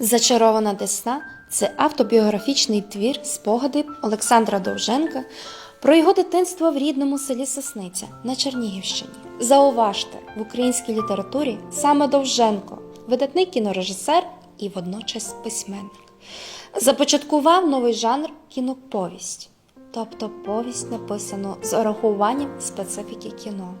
Зачарована Десна це автобіографічний твір спогади Олександра Довженка про його дитинство в рідному селі Сосниця на Чернігівщині. Зауважте, в українській літературі саме Довженко, видатний кінорежисер і водночас письменник, започаткував новий жанр кіноповість, тобто повість написану з урахуванням специфіки кіно.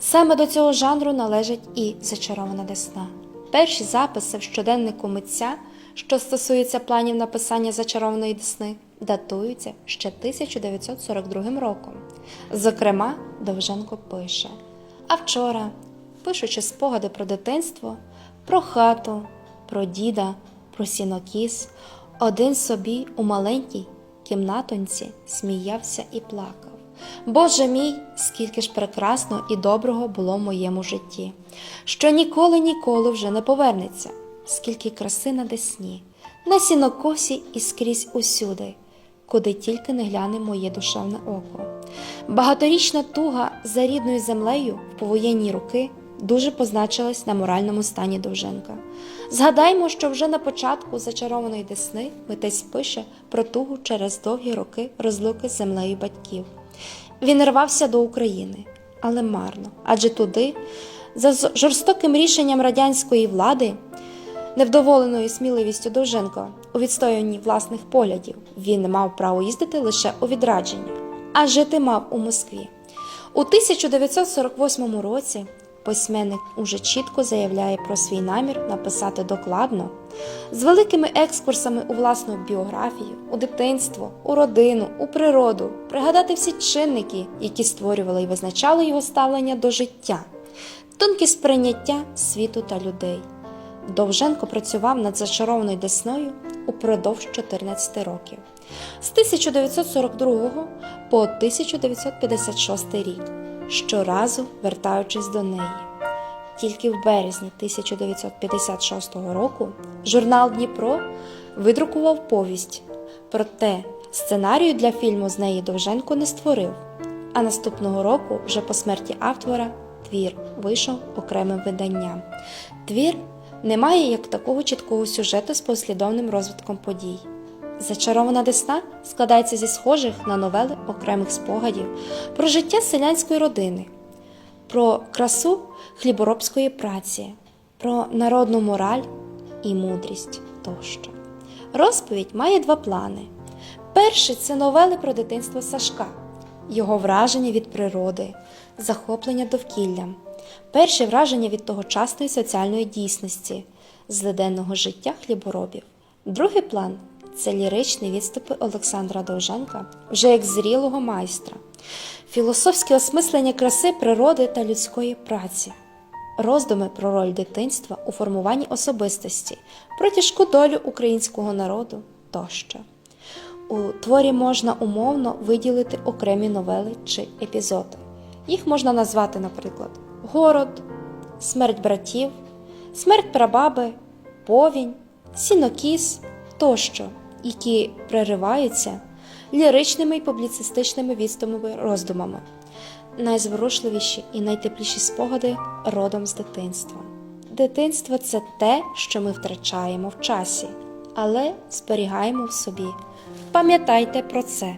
Саме до цього жанру належить і зачарована Десна. Перші записи в щоденнику митця, що стосуються планів написання зачарованої Десни, датуються ще 1942 роком. Зокрема, Довженко пише: А вчора, пишучи спогади про дитинство, про хату, про діда, про сінокіс, один собі у маленькій кімнатонці сміявся і плакав. Боже мій, скільки ж прекрасного і доброго було в моєму житті, що ніколи ніколи вже не повернеться, скільки краси на десні, на сінокосі і скрізь усюди, куди тільки не гляне моє душевне око. Багаторічна туга за рідною землею в повоєнні роки дуже позначилась на моральному стані Довженка. Згадаймо, що вже на початку зачарованої десни митець пише про тугу через довгі роки розлуки з землею батьків. Він рвався до України, але марно, адже туди, за жорстоким рішенням радянської влади, невдоволеною сміливістю Довженко, у відстоюванні власних поглядів, він не мав право їздити лише у відрадження, а жити мав у Москві. У 1948 році письменник уже чітко заявляє про свій намір написати докладно, з великими екскурсами у власну біографію, у дитинство, у родину, у природу, пригадати всі чинники, які створювали і визначали його ставлення до життя, тонкість сприйняття світу та людей. Довженко працював над зачарованою десною упродовж 14 років з 1942 по 1956 рік, щоразу вертаючись до неї. Тільки в березні 1956 року журнал Дніпро видрукував повість. Проте сценарію для фільму з неї Довженко не створив. А наступного року, вже по смерті автора, твір вийшов окремим виданням. Твір не має як такого чіткого сюжету з послідовним розвитком подій. Зачарована Десна складається зі схожих на новели окремих спогадів про життя селянської родини, про красу хліборобської праці, про народну мораль і мудрість тощо. Розповідь має два плани. Перший це новели про дитинство Сашка, його враження від природи, захоплення довкіллям, перші враження від тогочасної соціальної дійсності, злиденного життя хліборобів. Другий план це ліричні відступи Олександра Довженка, вже як зрілого майстра, філософське осмислення краси природи та людської праці, роздуми про роль дитинства у формуванні особистості, про тяжку долю українського народу тощо. У творі можна умовно виділити окремі новели чи епізоди. Їх можна назвати, наприклад, Город, Смерть братів, Смерть прабаби, Повінь, Сінокіс тощо, які перериваються ліричними і публіцистичними відступами роздумами. Найзворушливіші і найтепліші спогади родом з дитинства. Дитинство це те, що ми втрачаємо в часі, але зберігаємо в собі. Пам'ятайте про це.